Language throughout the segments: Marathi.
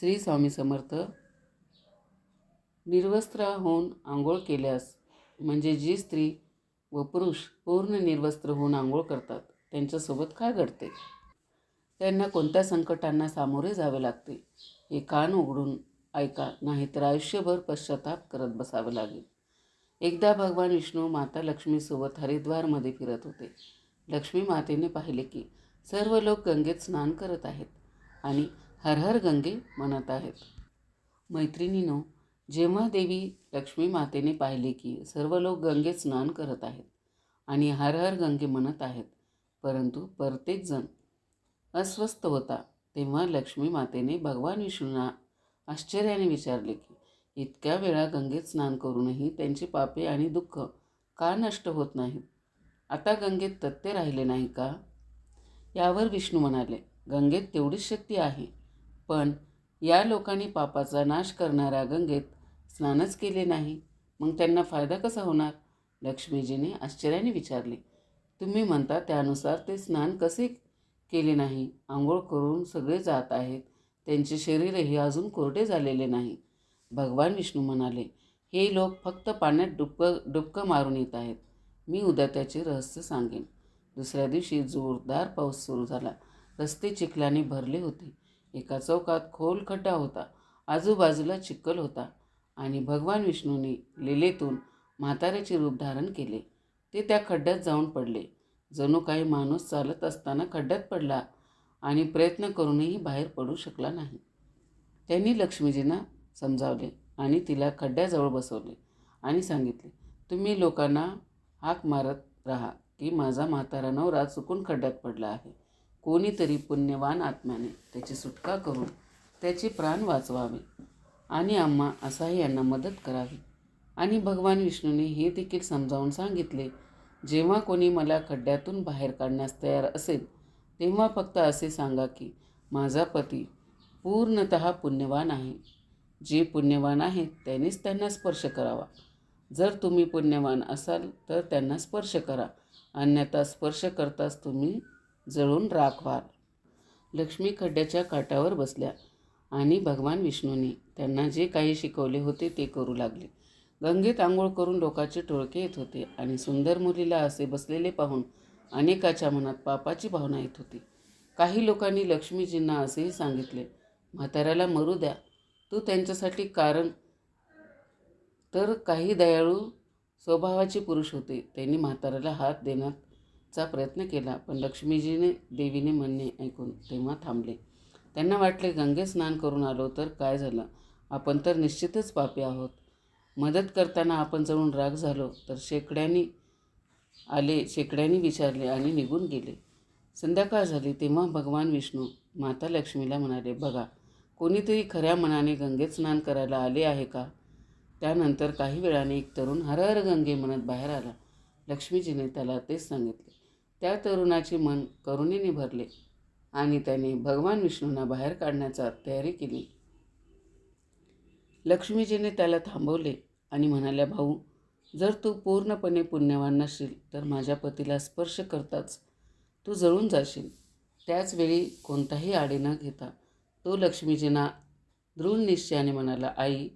श्री स्वामी समर्थ निर्वस्त्र होऊन आंघोळ केल्यास म्हणजे जी स्त्री व पुरुष पूर्ण निर्वस्त्र होऊन आंघोळ करतात त्यांच्यासोबत काय घडते? त्यांना कोणत्या संकटांना सामोरे जावे लागते हे कान उघडून ऐका नाहीतर आयुष्यभर पश्चाताप करत बसावे लागेल. एकदा भगवान विष्णू माता लक्ष्मीसोबत हरिद्वारमध्ये फिरत होते. लक्ष्मी मातेने पाहिले की सर्व लोक गंगेत स्नान करत आहेत आणि हर हर गंगे म्हणत आहेत. मैत्रिणीनो जेव्हा देवी लक्ष्मी मातेने पाहिले की सर्व लोक गंगेत स्नान करत आहेत आणि हर हर गंगे म्हणत आहेत परंतु प्रत्येकजण अस्वस्थ होता तेव्हा लक्ष्मी मातेने भगवान विष्णूंना आश्चर्याने विचारले की इतक्या वेळा गंगेत स्नान करूनही त्यांची पापे आणि दुःख का नष्ट होत नाहीत? आता गंगेत तथ्य राहिले नाही का? यावर विष्णू म्हणाले गंगेत तेवढीच शक्ती आहे पण या लोकांनी पापाचा नाश करणाऱ्या गंगेत स्नानच केले नाही. मग त्यांना फायदा कसा होणार? लक्ष्मीजीने आश्चर्याने विचारले. तुम्ही म्हणता त्यानुसार ते स्नान कसे केले नाही? आंघोळ करून सगळे जात आहेत. त्यांचे शरीरही अजून कोरडे झालेले नाही. भगवान विष्णू म्हणाले हे लोक फक्त पाण्यात डुबकं डुबकं मारून येत आहेत. मी उद्या त्याचे रहस्य सांगेन. दुसऱ्या दिवशी जोरदार पाऊस सुरू झाला. रस्ते चिखलाने भरले होते. एका चौकात खोल खड्डा होता. आजूबाजूला चिखल होता आणि भगवान विष्णूने लिलेतून म्हाताऱ्याचे रूप धारण केले. ते त्या खड्ड्यात जाऊन पडले. जणू काही माणूस चालत असताना खड्ड्यात पडला आणि प्रयत्न करूनही बाहेर पडू शकला नाही. त्यांनी लक्ष्मीजींना समजावले आणि तिला खड्ड्याजवळ बसवले आणि सांगितले तुम्ही लोकांना हाक मारत राहा की माझा म्हातारा नवरा चुकून खड्ड्यात पडला आहे. कोणीतरी पुण्यवान आत्म्याने त्याची सुटका करून त्याचे प्राण वाचवावे. आणि आम्हा असाही यांना मदत करावी. आणि भगवान विष्णूने हे देखील समजावून सांगितले जेव्हा कोणी मला खड्ड्यातून बाहेर काढण्यास तयार असेल तेव्हा फक्त असे सांगा की माझा पती पूर्णत पुण्यवान आहे. जे पुण्यवान आहेत त्यांनीच त्यांना स्पर्श करावा. जर तुम्ही पुण्यवान असाल तर त्यांना स्पर्श करा. अन्यथा स्पर्श करताच तुम्ही जळून राख व्हाल लक्ष्मी खड्ड्याच्या काठावर बसल्या आणि भगवान विष्णूंनी त्यांना जे काही शिकवले होते ते करू लागले. गंगेत आंघोळ करून लोकांचे टोळके येत होते आणि सुंदर मुलीला असे बसलेले पाहून अनेकाच्या मनात पापाची भावना येत होती. काही लोकांनी लक्ष्मीजींना असेही सांगितले म्हाताऱ्याला मरू द्या. तू त्यांच्यासाठी कारण तर काही दयाळू स्वभावाचे पुरुष होते. त्यांनी म्हाताऱ्याला हात चा प्रयत्न केला पण लक्ष्मीजीने देवीने म्हणणे ऐकून तेव्हा थांबले. त्यांना वाटले गंगे स्नान करून आलो तर काय झालं? आपण तर निश्चितच पापी आहोत. मदत करताना आपण जवळून राग झालो तर शेकड्यांनी आले शेकड्यांनी विचारले आणि निघून गेले. संध्याकाळ झाली तेव्हा भगवान विष्णू माता लक्ष्मीला म्हणाले बघा कोणीतरी खऱ्या मनाने गंगेत स्नान करायला आले आहे का? त्यानंतर काही वेळाने एक तरुण हर हर गंगे म्हणत बाहेर आला. लक्ष्मीजीने त्याला तेच सांगितले. त्या तरुणाचे मन करुणेने भरले आणि त्याने भगवान विष्णूंना बाहेर काढण्याचा तयारी केली. लक्ष्मीजीने त्याला थांबवले आणि म्हणाल्या भाऊ जर तू पूर्णपणे पुण्यवान नसशील तर माझ्या पतीला स्पर्श करताच तू जळून जाशील. त्याचवेळी कोणताही आडे न घेता तो लक्ष्मीजींना दृढ निश्चयाने म्हणाला आई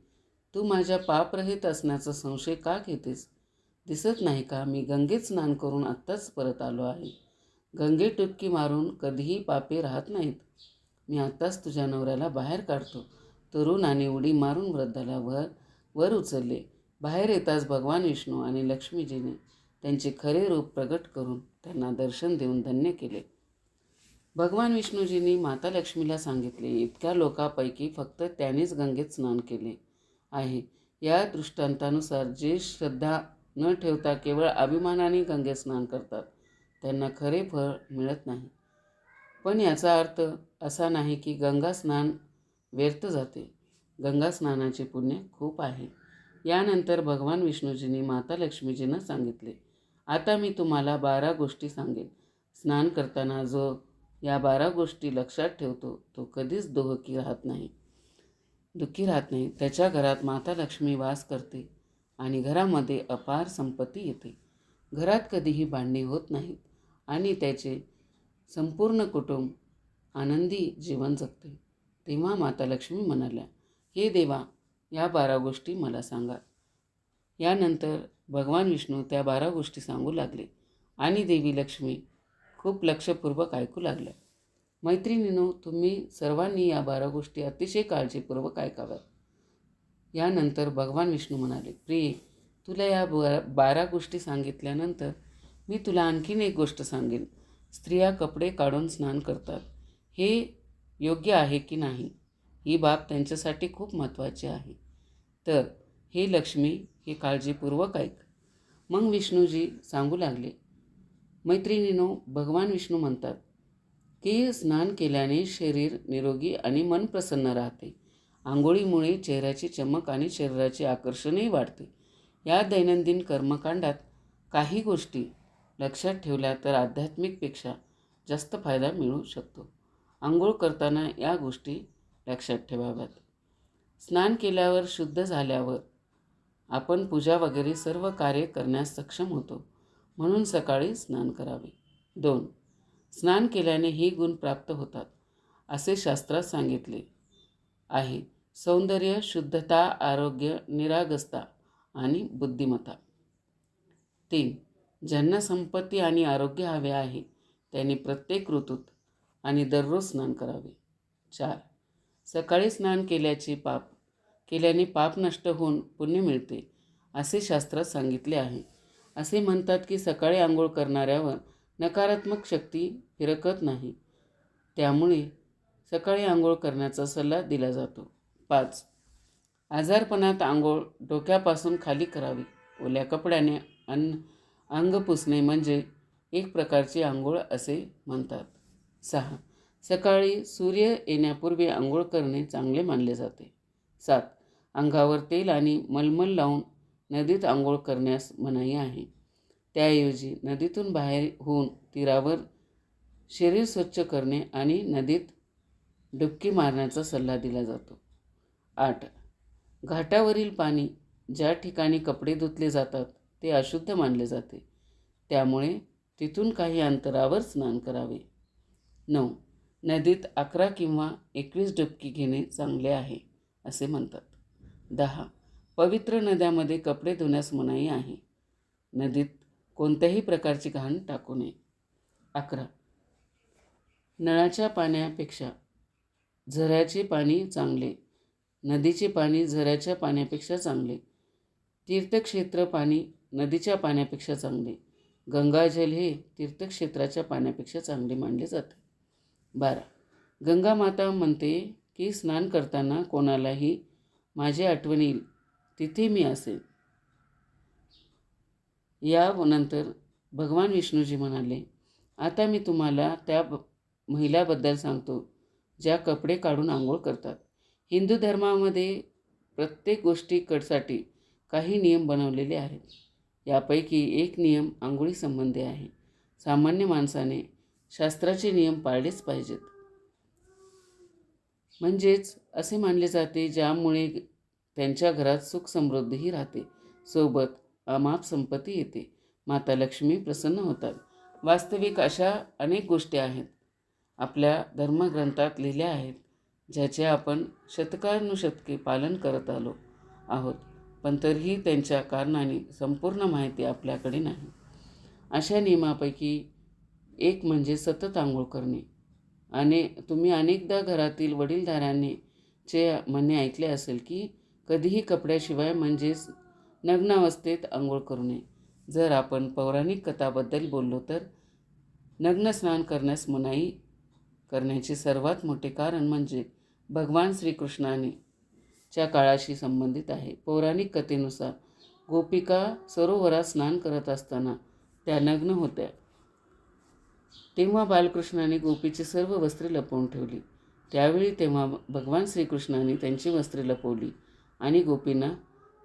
तू माझ्या पापरहित असण्याचा संशय का घेतेस? दिसत नाही का? मी गंगेत स्नान करून आत्ताच परत आलो आहे. गंगेत डुबकी मारून कधीही पापे राहत नाहीत. मी आत्ताच तुझ्या नवऱ्याला बाहेर काढतो. तरुणाने उडी मारून वृद्धाला वर वर उचलले. बाहेर येताच भगवान विष्णू आणि लक्ष्मीजीने त्यांचे खरे रूप प्रगट करून त्यांना दर्शन देऊन धन्य केले. भगवान विष्णूजींनी माता लक्ष्मीला सांगितले इतक्या लोकांपैकी फक्त त्यानेच गंगेत स्नान केले आहे. या दृष्टांतानुसार जे श्रद्धा न ठेवता केवळ अभिमानाने गंगेत स्नान करतात. त्यांना खरे फळ मिळत नाही. पण याचा अर्थ असा नाही की गंगा स्नान व्यर्थ जाते. गंगा स्नानाचे पुण्य खूप आहे. यानंतर भगवान विष्णूजींनी माता लक्ष्मीजींना सांगितले आता मी तुम्हाला बारा गोष्टी सांगेन. स्नान करताना जो या बारा गोष्टी लक्षात ठेवतो तो कधीच दोहकी राहत नाही. दुःखी राहत नाही. त्याच्या घरात माता लक्ष्मी वास करते. आणि घरामध्ये अपार संपत्ती येते. घरात कधीही भांडणे होत नाहीत आणि त्याचे संपूर्ण कुटुंब आनंदी जीवन जगते. तेव्हा माता लक्ष्मी म्हणाल्या हे देवा या बारा गोष्टी मला सांगा. यानंतर भगवान विष्णू त्या बारा गोष्टी सांगू लागले आणि देवी लक्ष्मी खूप लक्षपूर्वक ऐकू लागल्या. मैत्रिणीनो तुम्ही सर्वांनी या बारा गोष्टी अतिशय काळजीपूर्वक ऐकाव्यात. यानंतर भगवान विष्णू म्हणाले प्रिये तुला या बारा गोष्टी सांगितल्यानंतर मी तुला आणखीन एक गोष्ट सांगेन. स्त्रिया कपडे काढून स्नान करतात. हे योग्य आहे की नाही? ही बाब त्यांच्यासाठी खूप महत्त्वाची आहे. तर हे लक्ष्मी हे काळजीपूर्वक ऐक. मग विष्णूजी सांगू लागले मैत्रिणीनो भगवान विष्णू म्हणतात की स्नान केल्याने शरीर निरोगी आणि मन प्रसन्न राहते. आंघोळीमुळे चेहऱ्याची चमक आणि शरीराचे आकर्षणही वाढते. या दैनंदिन कर्मकांडात काही गोष्टी लक्षात ठेवल्या तर आध्यात्मिकपेक्षा जास्त फायदा मिळू शकतो. आंघोळ करताना या गोष्टी लक्षात ठेवाव्यात. स्नान केल्यावर शुद्ध झाल्यावर आपण पूजा वगैरे सर्व कार्य करण्यास सक्षम होतो म्हणून सकाळी स्नान करावे. दोन स्नान केल्याने हे गुण प्राप्त होतात असे शास्त्रात सांगितले आहे. सौंदर्य शुद्धता आरोग्य निरागसता आणि बुद्धिमत्ता. तीन ज्यांना संपत्ती आणि आरोग्य हवे आहे त्यांनी प्रत्येक ऋतूत आणि दररोज स्नान करावे. चार सकाळी स्नान केल्याचे पाप केल्याने पाप नष्ट होऊन पुण्य मिळते असे शास्त्रात सांगितले आहे. असे म्हणतात की सकाळी आंघोळ करणाऱ्यावर नकारात्मक शक्ती फिरकत नाही. त्यामुळे सकाळी आंघोळ करण्याचा सल्ला दिला जातो. पाच. आजारपणात आंघोळ डोक्यापासून खाली करावी. ओल्या कपड्याने अन्न अंग पुसणे म्हणजे एक प्रकारची आंघोळ असे म्हणतात. सहा. सकाळी सूर्य येण्यापूर्वी आंघोळ करणे चांगले मानले जाते. सात. अंगावर तेल आणि मलमल लावून नदीत आंघोळ करण्यास मनाई आहे. त्याऐवजी नदीतून बाहेर होऊन तीरावर शरीर स्वच्छ करणे आणि नदीत डुबकी मारण्याचा सल्ला दिला जातो. आठ. घाटावरील पाणी ज्या ठिकाणी कपडे धुतले जातात ते अशुद्ध मानले जाते. त्यामुळे तिथून काही अंतरावर स्नान करावे. नऊ. नदीत अकरा किंवा एकवीस डुबकी घेणे चांगले आहे असे म्हणतात. दहा. पवित्र नद्यामध्ये कपडे धुण्यास मनाई आहे. नदीत कोणत्याही प्रकारची घाण टाकू नये. अकरा. नळाच्या पाण्यापेक्षा झऱ्याचे पाणी चांगले नदीचे पाणी झऱ्याच्या पाण्यापेक्षा चांगले. तीर्थक्षेत्र पाणी नदीच्या पाण्यापेक्षा चांगले. गंगाजल हे तीर्थक्षेत्राच्या पाण्यापेक्षा चांगले मानले जाते. बारा. गंगा माता म्हणते की स्नान करताना कोणालाही माझी आठवण येईल तिथे मी असेन. यानंतर भगवान विष्णूजी म्हणाले आता मी तुम्हाला त्या ब- महिलाबद्दल सांगतो ज्या कपडे काढून आंघोळ करतात. हिंदू धर्मामध्ये प्रत्येक गोष्टीकडसाठी काही नियम बनवलेले आहेत. यापैकी एक नियम आंघोळीसंबंधी आहे. सामान्य माणसाने शास्त्राचे नियम पाळलेच पाहिजेत. म्हणजेच असे मानले जाते ज्यामुळे त्यांच्या घरात सुख समृद्धीही राहते. सोबत अमाप संपत्ती येते. माता लक्ष्मी प्रसन्न होतात. वास्तविक अशा अनेक गोष्टी आहेत. आपल्या धर्मग्रंथात लिहिल्या आहेत. ज्याचे आपण शतकानुशतके पालन करत आलो आहोत. पण तरीही त्यांच्या कारणाने संपूर्ण माहिती आपल्याकडे नाही. अशा नियमापैकी एक म्हणजे सतत आंघोळ करणे. आणि तुम्ही अनेकदा घरातील वडीलधाऱ्यांनी चे म्हणणे ऐकले असेल की कधीही कपड्याशिवाय म्हणजेच नग्नावस्थेत आंघोळ करू नये जर आपण पौराणिक कथाबद्दल बोललो तर नग्न स्नान करण्यास मनाई करण्याचे सर्वात मोठे कारण म्हणजे भगवान श्रीकृष्णाने च्या काळाशी संबंधित आहे. पौराणिक कथेनुसार गोपिका सरोवरात स्नान करत असताना त्या नग्न होत्या. तेव्हा बालकृष्णाने गोपीची सर्व वस्त्रे लपवून ठेवली. त्यावेळी तेव्हा भगवान श्रीकृष्णाने त्यांची वस्त्रे लपवली आणि गोपींना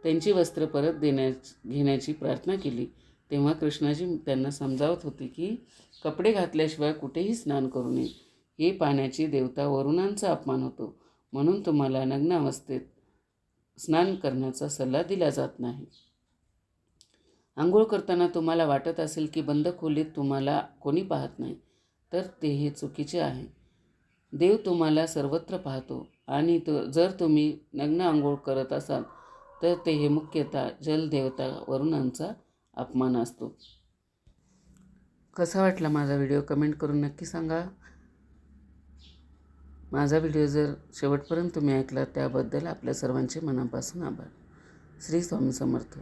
त्यांची वस्त्र परत देण्या घेण्याची प्रार्थना केली. तेव्हा कृष्णाजी त्यांना समजावत होते की कपडे घातल्याशिवाय कुठेही स्नान करू नये. ही पाण्याची देवता वरुणांचा अपमान होतो. म्हणून तुम्हाला नग्न अवस्थेत स्नान करण्याचा सल्ला दिला जात नाही. आंघोळ करताना तुम्हाला वाटत असेल की बंद खोलीत तुम्हाला कोणी पाहत नाही तर ते हे चुकीचे आहे. देव तुम्हाला सर्वत्र पाहतो आणि तो जर तुम्ही नग्न आंघोळ करत असाल तर ते हे मुख्यतः जलदेवता वरुणांचा अपमान असतो. कसा वाटला माझा व्हिडिओ कमेंट करून नक्की सांगा. माझा व्हिडिओ जर शेवटपर्यंत तुम्ही ऐकला त्याबद्दल आपल्या सर्वांचे मनापासून आभार. श्री स्वामी समर्थ.